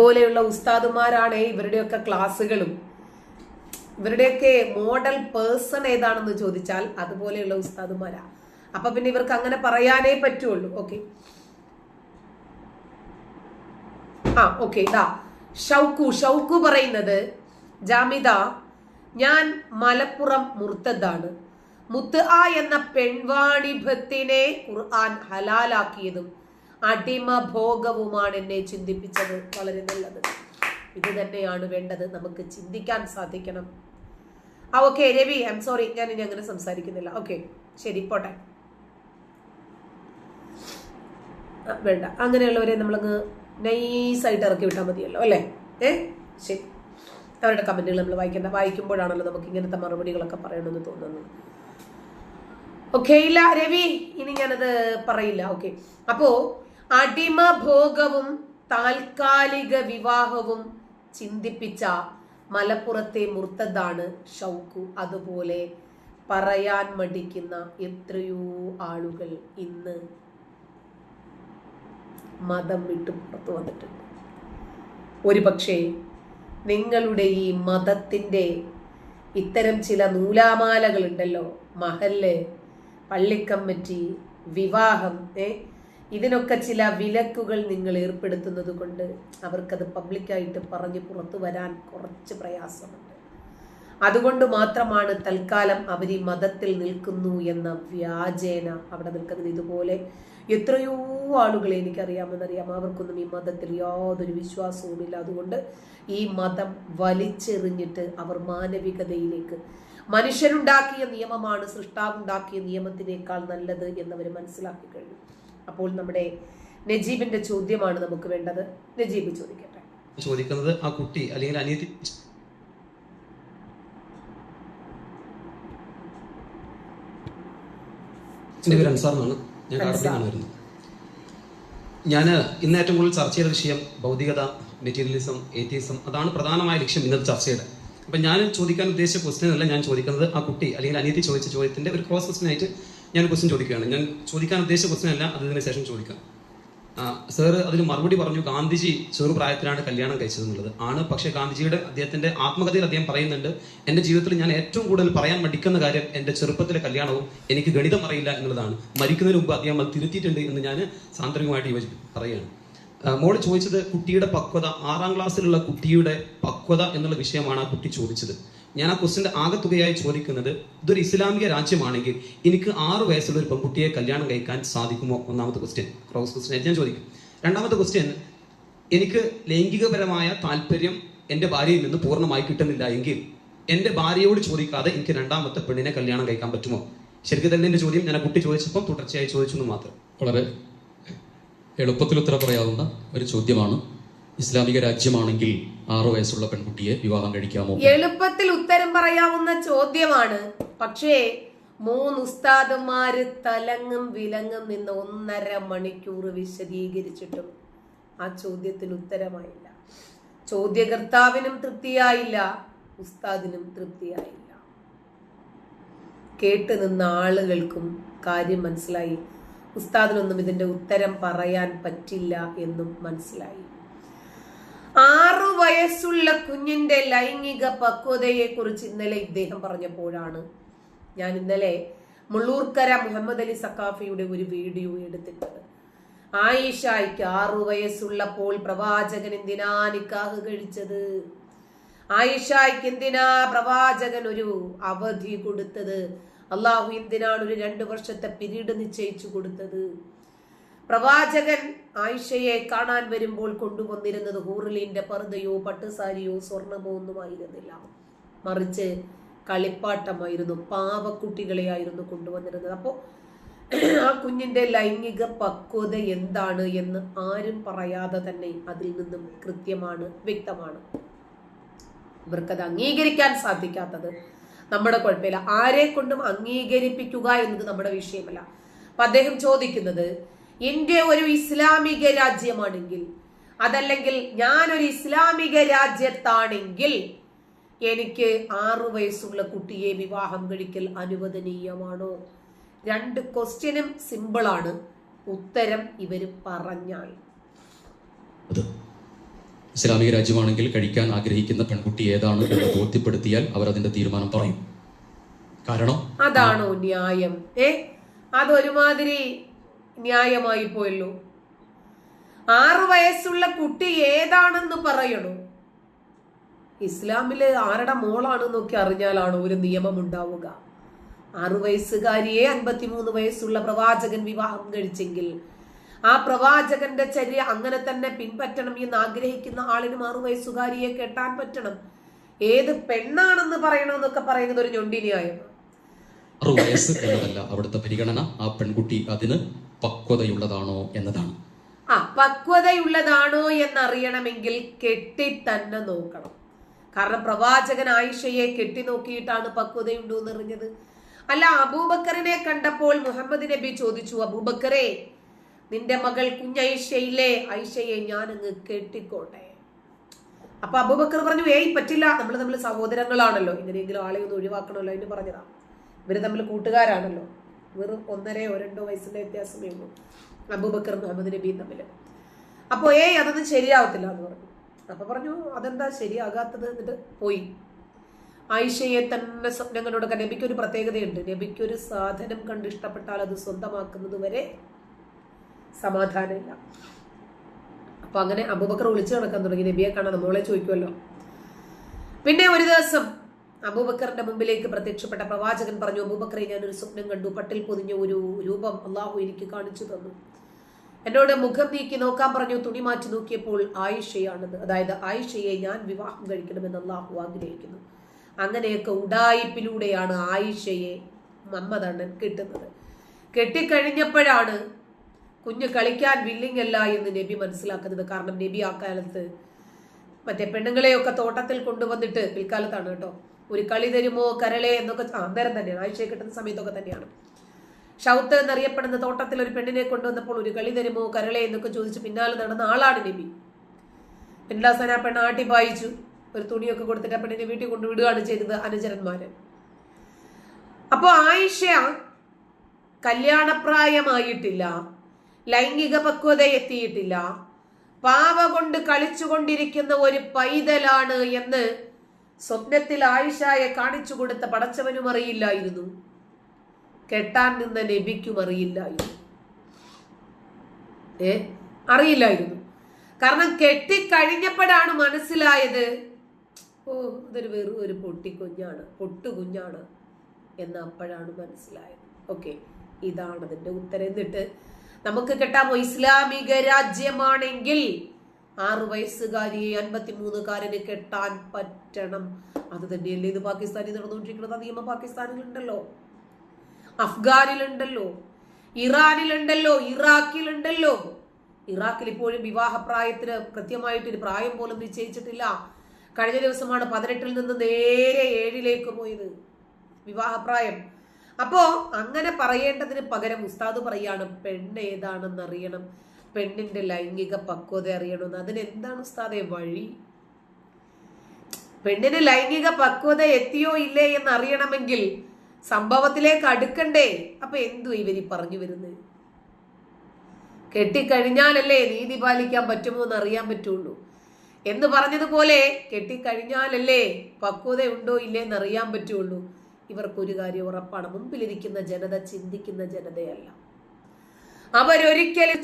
പോലെയുള്ള ഉസ്താദുമാരാണ് ഇവരുടെയൊക്കെ ക്ലാസ്സുകളും. ഇവരുടെയൊക്കെ മോഡൽ പേഴ്സൺ ഏതാണെന്ന് ചോദിച്ചാൽ അതുപോലെയുള്ള ഉസ്താദുമാരാ. അപ്പൊ പിന്നെ ഇവർക്ക് അങ്ങനെ പറയാനേ പറ്റുള്ളൂ. ഓക്കെ. ആ ഓക്കെ ഇതാ ഷൗക്കു ഷൗക്കു പറയുന്നത് ജാമിദ ഞാൻ മലപ്പുറം മുർത്തദാണ്. മുത്ത് എന്ന പെൺവാണിഭത്തിനെ ഖുർആൻ ഹലാലാക്കിയതും അടിമ ഭോഗവുമാണ് എന്നെ ചിന്തിപ്പിച്ചത്. വളരെ നല്ലത്. ഇത് തന്നെയാണ് വേണ്ടത്. നമുക്ക് ചിന്തിക്കാൻ സാധിക്കണം. ആ okay Ravi I M sorry ഞാൻ ഇനി അങ്ങനെ സംസാരിക്കുന്നില്ല. ഓക്കെ ശരി പോട്ടെ. വേണ്ട. അങ്ങനെയുള്ളവരെ നമ്മളങ്ങ് നൈസായിട്ട് ഇറക്കി വിട്ടാൽ മതിയല്ലോ അല്ലേ? ഏ ശരി. അവരുടെ കമന്റുകൾ നമ്മൾ വായിക്കേണ്ട. വായിക്കുമ്പോഴാണല്ലോ നമുക്ക് ഇങ്ങനത്തെ മറുപടികളൊക്കെ പറയണമെന്ന് തോന്നുന്നത്. ഓക്കെ ഇല്ല രവി ഇനി ഞാനത് പറയില്ല. ഓക്കെ അപ്പോ അടിമ ഭോഗവും താൽക്കാലിക വിവാഹവും ചിന്തിപ്പിച്ച മലപ്പുറത്തെ മുർത്തതാണ് ഷൗക്കു. അതുപോലെ പറയാൻ മടിക്കുന്ന എത്രയോ ആളുകൾ ഇന്ന് മതം വിട്ടു പുറത്തു വന്നിട്ടുണ്ട്. ഒരുപക്ഷെ നിങ്ങളുടെ ഈ മതത്തിന്റെ ഇത്തരം ചില നൂലാമാലകളുണ്ടല്ലോ. മഹല്ല് പള്ളിക്കമ്മറ്റി വിവാഹം ഏ ഇതിനൊക്കെ ചില വിലക്കുകൾ നിങ്ങൾ ഏർപ്പെടുത്തുന്നത് കൊണ്ട് അവർക്കത് പബ്ലിക്കായിട്ട് പറഞ്ഞ് പുറത്തു വരാൻ കുറച്ച് പ്രയാസമുണ്ട്. അതുകൊണ്ട് മാത്രമാണ് തൽക്കാലം അവർ ഈ മതത്തിൽ നിൽക്കുന്നു എന്ന വ്യാജേന അവിടെ നിൽക്കുന്നത്. ഇതുപോലെ എത്രയോ ആളുകളെ എനിക്കറിയാമെന്നറിയാം. അവർക്കൊന്നും ഈ മതത്തിൽ യാതൊരു വിശ്വാസവുമില്ല. അതുകൊണ്ട് ഈ മതം വലിച്ചെറിഞ്ഞിട്ട് അവർ മാനവികതയിലേക്ക് മനുഷ്യരുണ്ടാക്കിയ നിയമമാണ് സൃഷ്ടാവുണ്ടാക്കിയ നിയമത്തിനേക്കാൾ നല്ലത് എന്നവർ മനസ്സിലാക്കി കഴിഞ്ഞു. അപ്പോൾ നമ്മുടെ നജീബിന്റെ ചോദ്യമാണ് നമുക്ക് വേണ്ടത്. നജീബ് ചോദിക്കട്ടെ. ചോദിക്കുന്നത് ആ കുട്ടി അല്ലെങ്കിൽ അനിയത്തി എന്റെ പേര് ഞാൻ കാടപ്പള്ളിയാണ് വരുന്നത്. ഞാൻ ഇന്ന് ഏറ്റവും കൂടുതൽ ചർച്ച ചെയ്ത വിഷയം ഭൗതികത മെറ്റീരിയലിസം ഏത്യസം അതാണ് പ്രധാനമായ ലക്ഷ്യം ഇന്നത്തെ ചർച്ചയുടെ. അപ്പം ഞാൻ ചോദിക്കാൻ ഉദ്ദേശിച്ച ക്വസ്റ്റ്യൻ അല്ല ഞാൻ ചോദിക്കുന്നത് ആ കുട്ടി അല്ലെങ്കിൽ അനിയത്തി ചോദിച്ച ചോദ്യത്തിന്റെ ഒരു ക്രോസ് ക്വസ്റ്റ്യൻ ആയിട്ട് ഞാൻ ക്വസ്റ്റ്യൻ ചോദിക്കുകയാണ്. ഞാൻ ചോദിക്കാൻ ഉദ്ദേശിച്ച ക്വസ്റ്റ്യൻ അല്ല അതിന് ശേഷം ചോദിക്കാം. സാർ അതിന് മറുപടി പറഞ്ഞു ഗാന്ധിജി ചെറുപ്രായത്തിലാണ് കല്യാണം കഴിച്ചതെന്നുള്ളത്. ആണ് പക്ഷേ ഗാന്ധിജിയുടെ അദ്ദേഹത്തിന്റെ ആത്മകഥയിൽ അദ്ദേഹം പറയുന്നുണ്ട് എന്റെ ജീവിതത്തിൽ ഞാൻ ഏറ്റവും കൂടുതൽ പറയാൻ മടിക്കുന്ന കാര്യം എന്റെ ചെറുപ്പത്തിലെ കല്യാണവും എനിക്ക് ഗണിതം അറിയില്ല എന്നുള്ളതാണ്. മരിക്കുന്നതിന് മുമ്പ് അദ്ദേഹം അത് തിരുത്തിയിട്ടുണ്ട് എന്ന് ഞാൻ സാന്ത്വനികമായിട്ട് യോജിപ്പ് പറയുകയാണ്. മോൾ ചോദിച്ചത് കുട്ടിയുടെ പക്വത ആറാം ക്ലാസ്സിലുള്ള കുട്ടിയുടെ പക്വത എന്നുള്ള വിഷയമാണ് ആ കുട്ടി ചോദിച്ചത്. ഞാൻ ആ ക്വസ്റ്റിന്റെ ആകത്തുകയായി ചോദിക്കുന്നത് ഇതൊരു ഇസ്ലാമിക രാജ്യമാണെങ്കിൽ എനിക്ക് ആറ് വയസ്സുള്ള ഒരു പെൺകുട്ടിയെ കല്യാണം കഴിക്കാൻ സാധിക്കുമോ? ഒന്നാമത്തെ ക്വസ്റ്റ്യൻ ക്രോസ് ക്വസ്റ്റ്യൻ ഞാൻ ചോദിക്കും. രണ്ടാമത്തെ ക്വസ്റ്റ്യൻ എനിക്ക് ലൈംഗികപരമായ താല്പര്യം എന്റെ ഭാര്യയിൽ നിന്ന് പൂർണമായി കിട്ടുന്നില്ല എങ്കിൽ എന്റെ ഭാര്യയോട് ചോദിക്കാതെ എനിക്ക് രണ്ടാമത്തെ പെണ്ണിനെ കല്യാണം കഴിക്കാൻ പറ്റുമോ? ശരിക്കും തന്നെ എന്റെ ചോദ്യം ഞാൻ കുട്ടി ചോദിച്ചപ്പോൾ തുടർച്ചയായി ചോദിച്ചു എന്ന് മാത്രം. വളരെ എളുപ്പത്തിൽ ഉത്തരം പറയാവുന്ന ഒരു ചോദ്യമാണ്. ഇസ്ലാമിക രാജ്യമാണെങ്കിൽ ആറു വയസ്സുള്ള പെൺകുട്ടിയെ വിവാഹം കഴിക്കാമോ? എളുപ്പത്തിൽ ഉത്തരം പറയാവുന്ന ചോദ്യമാണ്. പക്ഷേ മൂന്ന് ഉസ്താദന്മാര് തലങ്ങും വിലങ്ങും നിന്ന് ഒന്നര മണിക്കൂർ വിശദീകരിച്ചിട്ടും ആ ചോദ്യത്തിന് ഉത്തരമായില്ല. ചോദ്യകർത്താവിനും തൃപ്തിയായില്ല ഉസ്താദിനും തൃപ്തിയായില്ല. കേട്ട് നിന്ന ആളുകൾക്കും കാര്യം മനസ്സിലായി. ഉസ്താദിനൊന്നും ഇതിന്റെ ഉത്തരം പറയാൻ പറ്റില്ല എന്നും മനസ്സിലായി. ആറു വയസ്സുള്ള കുഞ്ഞിന്റെ ലൈംഗിക പക്വതയെക്കുറിച്ച് ഇന്നലെ ഇദ്ദേഹം പറഞ്ഞപ്പോഴാണ് ഞാൻ ഇന്നലെ മുള്ളൂർക്കര മുഹമ്മദ് അലി സക്കാഫിയുടെ ഒരു വീഡിയോ എടുത്തിട്ടത് ആയിഷായിക്ക് ആറു വയസ്സുള്ളപ്പോൾ പ്രവാചകൻ എന്തിനാ നിക്കാഹ് കഴിച്ചത്? ആയിഷായിക്ക് എന്തിനാ പ്രവാചകൻ ഒരു അവധി കൊടുത്തത്? അള്ളാഹു എന്തിനാണ് ഒരു രണ്ടു വർഷത്തെ പിരീഡ് നിശ്ചയിച്ചു കൊടുത്തത്? പ്രവാചകൻ ആയിഷയെ കാണാൻ വരുമ്പോൾ കൊണ്ടുവന്നിരുന്നത് ഹൂറലിന്റെ പർദ്ദയോ പട്ടുസാരിയോ സ്വർണമോ ഒന്നും ആയിരുന്നില്ല. മറിച്ച് കളിപ്പാട്ടമായിരുന്നു പാവക്കുട്ടികളെയായിരുന്നു കൊണ്ടുവന്നിരുന്നത്. അപ്പോൾ ആ കുഞ്ഞിന്റെ ലൈംഗിക പക്വത എന്താണ് എന്ന് ആരും പറയാതെ തന്നെ അതിൽ നിന്നും കൃത്യമാണ് വ്യക്തമാണ്. ഇവർക്കത് അംഗീകരിക്കാൻ സാധിക്കാത്തത് നമ്മുടെ കുഴപ്പമില്ല. ആരെ കൊണ്ടും അംഗീകരിപ്പിക്കുക എന്നത് നമ്മുടെ വിഷയമല്ല. അപ്പൊ അദ്ദേഹം ചോദിക്കുന്നത് ഇന്ത്യ ഒരു ഇസ്ലാമിക രാജ്യമാണെങ്കിൽ അതല്ലെങ്കിൽ ഞാനൊരു ഇസ്ലാമിക രാജ്യത്താണെങ്കിൽ എനിക്ക് ആറു വയസ്സുള്ള കുട്ടിയെ വിവാഹം കഴിക്കൽ അനുവദനീയമാണോ? രണ്ട് ക്വസ്റ്റ്യനും സിമ്പിളാണ് ഉത്തരം ഇവർ പറഞ്ഞാൽ. ഇസ്ലാമിക രാജ്യമാണെങ്കിൽ കഴിക്കാൻ ആഗ്രഹിക്കുന്ന പെൺകുട്ടി ഏതാണ് എന്ന് ബോധ്യപ്പെടുത്തിയാൽ അവർ അതിന്റെ തീരുമാനം പറയും. കാരണം അതാണോ ന്യായം? ഏ? അതൊരുമാതിരി ന്യായമായി പോയല്ലോ. ആറു വയസ്സുള്ള കുട്ടി ഏതാണെന്ന് പറയണു? ഇസ്ലാമിൽ ആരുടെ മോളാണെന്നൊക്കെ അറിഞ്ഞാലാണ് ഒരു നിയമം ഉണ്ടാവുക ആറു വയസ്സുകാരിയെ അൻപത്തിമൂന്ന് വയസ്സുള്ള പ്രവാചകൻ വിവാഹം കഴിച്ചെങ്കിൽ ആ പ്രവാചകന്റെ ചര്യ അങ്ങനെ തന്നെ പിൻപറ്റണം എന്ന് ആഗ്രഹിക്കുന്ന ആളിന് ആറു വയസ്സുകാരിയെ കെട്ടാൻ പറ്റണം. ഏത് പെണ്ണാണെന്ന് പറയണമെന്നൊക്കെ പറയുന്നത് ഒരു ഞൊണ്ടി ന്യായമാണ് ആറു വയസ്സ് എന്നതല്ല അവിടുത്തെ പരിഗണന. ആ പെൺകുട്ടി അതിന് പക്വതയുള്ളതാണോ എന്നതാണ്. ആ പക്വതയുള്ളതാണോ എന്നറിയണമെങ്കിൽ കെട്ടി തന്നെ നോക്കണം. കാരണം പ്രവാചകൻ ആയിഷയെ കെട്ടി നോക്കിയിട്ടാണ് പക്വതയുണ്ടോ എന്നറിഞ്ഞത് അല്ല അബൂബക്കറിനെ കണ്ടപ്പോൾ മുഹമ്മദ് നബി ചോദിച്ചു അബൂബക്കറെ നിന്റെ മകൾ കുഞ്ഞൈഷയിലെ ഐഷയെ ഞാൻ അങ്ങ് കെട്ടിക്കോട്ടെ. അപ്പൊ അബൂബക്കർ പറഞ്ഞു ഏയ് പറ്റില്ല. നമ്മൾ തമ്മിൽ സഹോദരങ്ങളാണല്ലോ. ഇങ്ങനെയെങ്കിലും ആളെ ഒന്ന് ഒഴിവാക്കണമല്ലോ. എന്ന് പറഞ്ഞതാ. ഇവർ തമ്മിൽ കൂട്ടുകാരാണല്ലോ. വെറും ഒന്നരയോ രണ്ടോ വയസ്സിന്റെ വ്യത്യാസമേ ഉള്ളൂ. അബൂബക്കർ മുഹമ്മദ് നബിയും തമ്മിൽ അപ്പോൾ ഏയ് അതൊന്നും ശരിയാവത്തില്ല എന്ന് പറഞ്ഞു. അപ്പൊ പറഞ്ഞു അതെന്താ ശരിയാകാത്തത്? എന്നിട്ട് പോയി. ആയിഷയെ തന്നെ സ്വപ്നം കണ്ടുകൊടുക്കാൻ നബിക്കൊരു പ്രത്യേകതയുണ്ട്. നബിക്കൊരു സാധനം കണ്ട് ഇഷ്ടപ്പെട്ടാൽ അത് സ്വന്തമാക്കുന്നത് വരെ സമാധാനമില്ല. അപ്പൊ അങ്ങനെ അബൂബക്കർ വിളിച്ചു നടക്കാൻ തുടങ്ങി. നബിയെ കാണാൻ മോളെ ചോദിക്കുമല്ലോ. പിന്നെ ഒരു ദിവസം അബൂബക്കറിന്റെ മുമ്പിലേക്ക് പ്രത്യക്ഷപ്പെട്ട പ്രവാചകൻ പറഞ്ഞു അബൂബക്കറെ ഞാൻ ഒരു സ്വപ്നം കണ്ടു. പട്ടിൽ പൊതിഞ്ഞ ഒരു രൂപം അള്ളാഹു എനിക്ക് കാണിച്ചു തന്നു. എന്നോട് മുഖം നീക്കി നോക്കാൻ പറഞ്ഞു. തുണി മാറ്റി നോക്കിയപ്പോൾ ആയിഷയാണെന്ന് അതായത് ആയിഷയെ ഞാൻ വിവാഹം കഴിക്കണമെന്ന് അള്ളാഹു ആഗ്രഹിക്കുന്നു. അങ്ങനെയൊക്കെ ഉടായിപ്പിലൂടെയാണ് ആയിഷയെ മമ്മദണ്ണൻ കിട്ടുന്നത്. കെട്ടിക്കഴിഞ്ഞപ്പോഴാണ് കുഞ്ഞ് കളിക്കാൻ വില്ലിംഗ് അല്ല എന്ന് നബി മനസ്സിലാക്കുന്നത്. കാരണം നബി ആ കാലത്ത് മറ്റേ പെണ്ണുങ്ങളെയൊക്കെ തോട്ടത്തിൽ കൊണ്ടുവന്നിട്ട് പിൽക്കാലത്താണ് കേട്ടോ. ഒരു കളി തരുമോ കരളെ എന്നൊക്കെ അന്നേരം തന്നെയാണ്. ആഴ്ചയെ കിട്ടുന്ന സമയത്തൊക്കെ തന്നെയാണ്. ഷൗത്ത് എന്നറിയപ്പെടുന്ന തോട്ടത്തിൽ ഒരു പെണ്ണിനെ കൊണ്ടുവന്നപ്പോൾ ഒരു കളി തരുമോ കരളെ എന്നൊക്കെ ചോദിച്ച് പിന്നാലെ നടന്ന ആളാണ് നബി. പിന്നാസന ആ പെണ്ണ് ആട്ടി പായിച്ചു. ഒരു തുണിയൊക്കെ കൊടുത്തിട്ട് ആ പെണ്ണിനെ വീട്ടിൽ കൊണ്ടുവിടുകയാണ് ചെയ്തത് അനുചരന്മാര്. അപ്പോൾ ആയിഷ കല്യാണപ്രായമായിട്ടില്ല. ലൈംഗിക പക്വത എത്തിയിട്ടില്ല. പാവ കൊണ്ട് കളിച്ചുകൊണ്ടിരിക്കുന്ന ഒരു പൈതലാണ് എന്ന് സ്വപ്നത്തിൽ ആയിഷയെ കാണിച്ചു കൊടുത്ത പടച്ചവനും അറിയില്ലായിരുന്നു. കെട്ടാൻ നിന്ന നബിക്കും അറിയില്ലായിരുന്നു. ഏ? അറിയില്ലായിരുന്നു. കാരണം കെട്ടിക്കഴിഞ്ഞപ്പോഴാണ് മനസ്സിലായത് ഓ ഇതൊരു വെറും ഒരു പൊട്ടിക്കുഞ്ഞാണ് പൊട്ടുകുഞ്ഞാണ് എന്ന് അപ്പോഴാണ് മനസ്സിലായത്. ഓക്കെ ഇതാണ് അതിന്റെ ഉത്തരം. എന്നിട്ട് നമുക്ക് കെട്ടാമോ ഇസ്ലാമിക രാജ്യമാണെങ്കിൽ? ആറ് വയസ്സുകാരിയെ അൻപത്തിമൂന്നുകാരന് കെട്ടാൻ പറ്റണം. അത് തന്നെയല്ലേ ഇത് പാകിസ്ഥാനിൽ നടന്നുകൊണ്ടിരിക്കുന്നത്? നിയമം പാകിസ്ഥാനിലുണ്ടല്ലോ. അഫ്ഗാനിലുണ്ടല്ലോ. ഇറാനിലുണ്ടല്ലോ. ഇറാഖിലുണ്ടല്ലോ. ഇറാഖിൽ ഇപ്പോഴും വിവാഹപ്രായത്തിന് കൃത്യമായിട്ട് ഒരു പ്രായം പോലും നിശ്ചയിച്ചിട്ടില്ല. കഴിഞ്ഞ ദിവസമാണ് പതിനെട്ടിൽ നിന്ന് നേരെ ഏഴിലേക്ക് പോയത്. വിവാഹപ്രായം അപ്പോ അങ്ങനെ പറയേണ്ടതിന് പകരം ഉസ്താദ് പറയാണ് പെണ്ണ് ഏതാണെന്ന് അറിയണം. പെണ്ണിന്റെ ലൈംഗിക പക്വത അറിയണമെന്ന്. അതിനെന്താണ് ഉസ്താദെ വഴി? പെണ്ണിന് ലൈംഗിക പക്വത എത്തിയോ ഇല്ലേ എന്ന് അറിയണമെങ്കിൽ സംഭവത്തിലേക്ക് അടുക്കണ്ടേ? അപ്പൊ എന്തു ഇവരി പറഞ്ഞു വരുന്നത് കെട്ടിക്കഴിഞ്ഞാലല്ലേ നീതി പാലിക്കാൻ പറ്റുമോ എന്ന് അറിയാൻ പറ്റുള്ളൂ. എന്ന് പറഞ്ഞതുപോലെ കെട്ടിക്കഴിഞ്ഞാലല്ലേ പക്വത ഉണ്ടോ ഇല്ലേ എന്ന് അറിയാൻ പറ്റുള്ളൂ. ഇവർക്കൊരു കാര്യം ഉറപ്പാണ്. മുമ്പിലിരിക്കുന്ന ജനത ചിന്തിക്കുന്ന ജനതയല്ല. അവരൊരിക്കലും